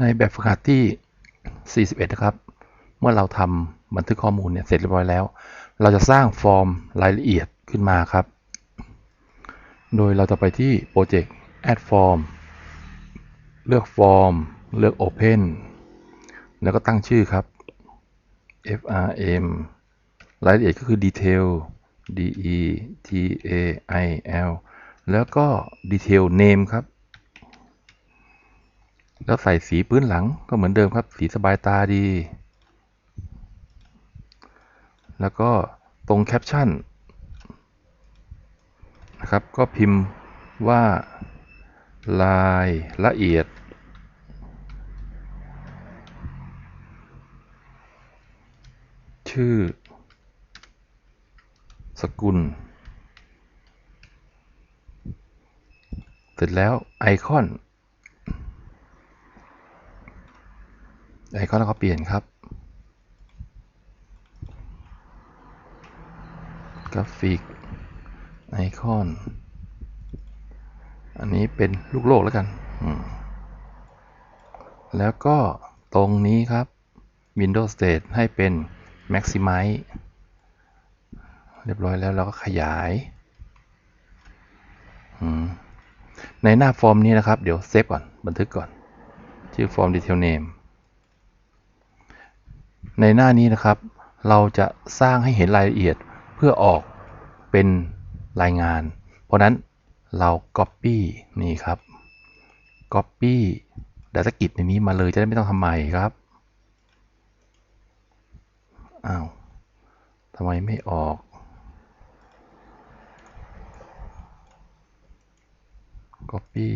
ในแบบฝึกหัดที่ 41 นะครับ เมื่อเราทำบันทึกข้อมูลเนี่ยเสร็จเรียบร้อยแล้ว เราจะสร้างฟอร์มรายละเอียดขึ้นมาครับ โดยเราจะไปที่โปรเจกต์ add form เลือก form เลือก open แล้วก็ตั้งชื่อครับ frm รายละเอียดก็คือ detail d e t a i l แล้วก็ detail name ครับ แล้วใส่สีพื้นหลังก็เหมือนเดิมครับ สีสบายตาดี แล้วก็ตรงแคปชั่นนะครับก็พิมพ์ว่าลายละเอียด ชื่อ สกุล เสร็จแล้วไอคอน ไอคอนแล้วก็เปลี่ยนครับ กราฟิกไอคอน อันนี้เป็นลูกโลกแล้วกัน แล้วก็ตรงนี้ครับ Windows State ให้เป็น Maximize เรียบร้อยแล้วเราก็ขยาย ในหน้าฟอร์มนี้นะครับ เดี๋ยวเซฟก่อน บันทึกก่อน ชื่อฟอร์ม Detail Name ในหน้านี้นะครับ เราจะสร้างให้เห็นรายละเอียดเพื่อออกเป็นรายงาน เพราะนั้นเรา Copy นี่ครับ Copy Data Git ในนี้มาเลยจะได้ไม่ต้องทำใหม่ครับอ้าวทำไมไม่ออก Copy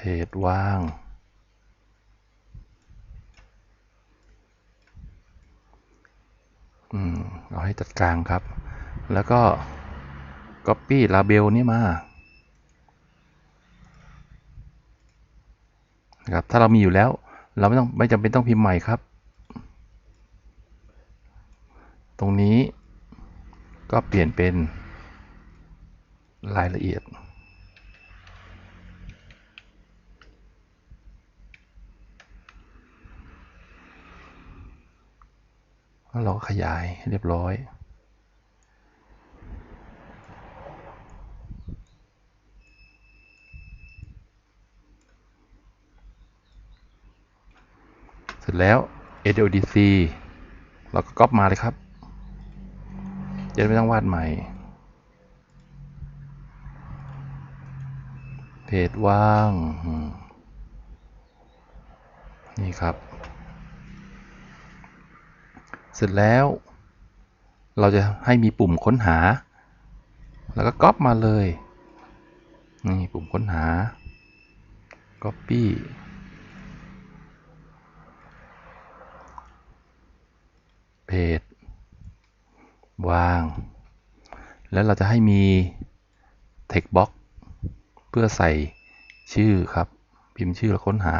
เพจว่าง อืมเราให้จัดกลางครับ แล้วก็ Copy Label นี่มานะครับถ้าเรามีอยู่แล้ว เราไม่ต้องไม่จำเป็นต้องพิมพ์ใหม่ครับ ตรงนี้ก็เปลี่ยนเป็นรายละเอียด แล้วเราก็ขยายให้เรียบร้อย เสร็จแล้ว AODC เราก็ก๊อปมาเลยครับจะไม่ต้องวาดใหม่ เพจว่าง นี่ครับ เสร็จแล้ว เราจะให้มีปุ่มค้นหา แล้วก็ก๊อปมาเลย นี่ปุ่มค้นหา Copy เพจวาง แล้วเราจะให้มี text box เพื่อใส่ชื่อครับ พิมพ์ชื่อแล้วค้นหา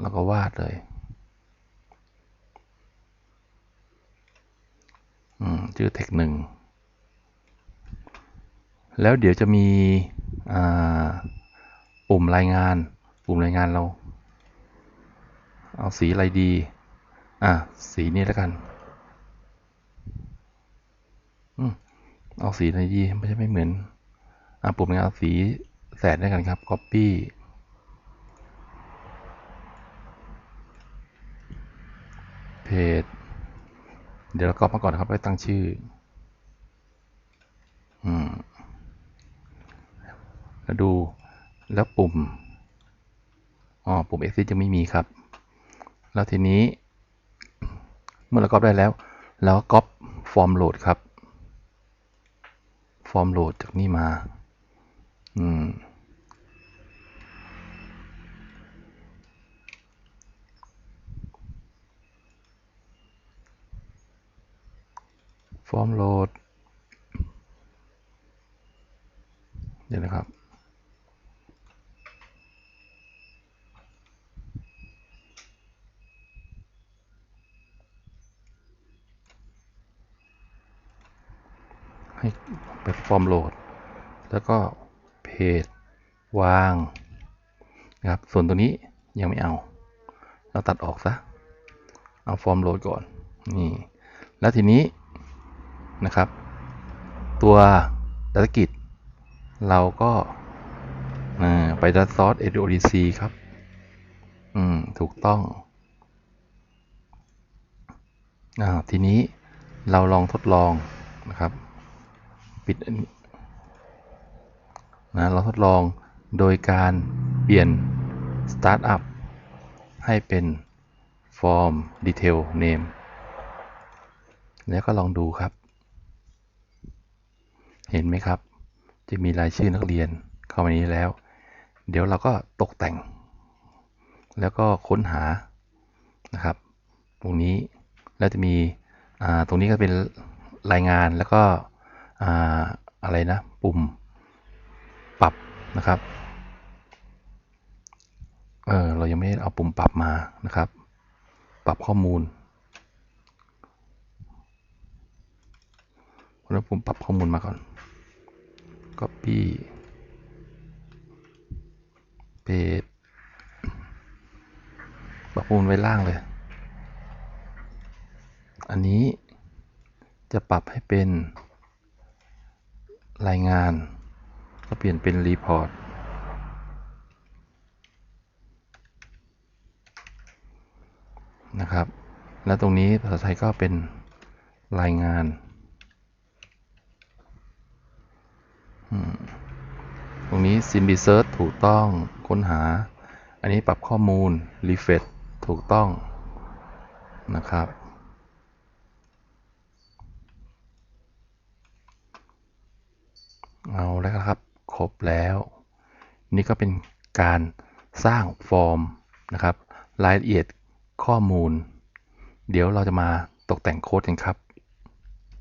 แล้วก็วาดเลย ชื่อ text หนึ่งแล้วเดี๋ยวจะมีปุ่มรายงาน ปุ่มรายงานเรา เอาสีอะไรดี อะ สีนี้แล้วกันเอาสีไหนดีไม่ใช่ไม่เหมือน อะ ปุ่มงานสีแสดด้วยกันครับ copy เพจ เดี๋ยวเราก็มาก่อนครับไปตั้งชื่อ อืม แล้วดูแล้วปุ่ม อ๋อ ปุ่ม exit ยังไม่มีครับ แล้วทีนี้ เมื่อเราก๊อปได้แล้ว เราก็ก๊อปฟอร์มโหลดครับ ฟอร์มโหลดจากนี่มา อืม ฟอร์มโหลดเดี๋ยวนะครับ ให้ไปฟอร์มโหลดแล้วก็เพ page วางนะครับ ส่วนตัวนี้ยังไม่เอา เราตัดออกซะ เอาฟอร์มโหลดก่อน นี่ แล้วทีนี้ นะครับ ตัว Data Git เราก็ไป Data Source ADODC ครับ อืม ถูกต้องอ่าทีนี้เราลองทดลองนะครับ ปิดนนี้นะเราทดลองโดยการเปลี่ยน Startup ให้เป็น Form Detail Name แล้วก็ลองดูครับ เห็นไหมครับ จะมีรายชื่อนักเรียนเข้ามานี้แล้ว เดี๋ยวเราก็ตกแต่ง แล้วก็ค้นหานะครับ ตรงนี้แล้วจะมีอ่าตรงนี้ก็เป็นรายงานแล้วก็อ่าอะไรนะ ปุ่มปรับนะครับเออเรายังไม่ได้เอาปุ่มปรับมานะครับ ปรับข้อมูลเราปุ่มปรับข้อมูลมาก่อน copy paste ปรับข้อมูลไว้ล่างเลย อันนี้จะปรับให้เป็นรายงาน ก็เปลี่ยนเป็นรีพอร์ตนะครับ แล้วตรงนี้ภาษาไทยก็เป็นรายงานอืม ตรงนี้ sim research ถูกต้องค้นหา อันนี้ปรับข้อมูล refresh ถูกต้องนะครับ เอาแล้วครับ ครบแล้ว นี่ก็เป็นการสร้างฟอร์มนะครับ รายละเอียดข้อมูล เดี๋ยวเราจะมาตกแต่งโค้ดกันครับ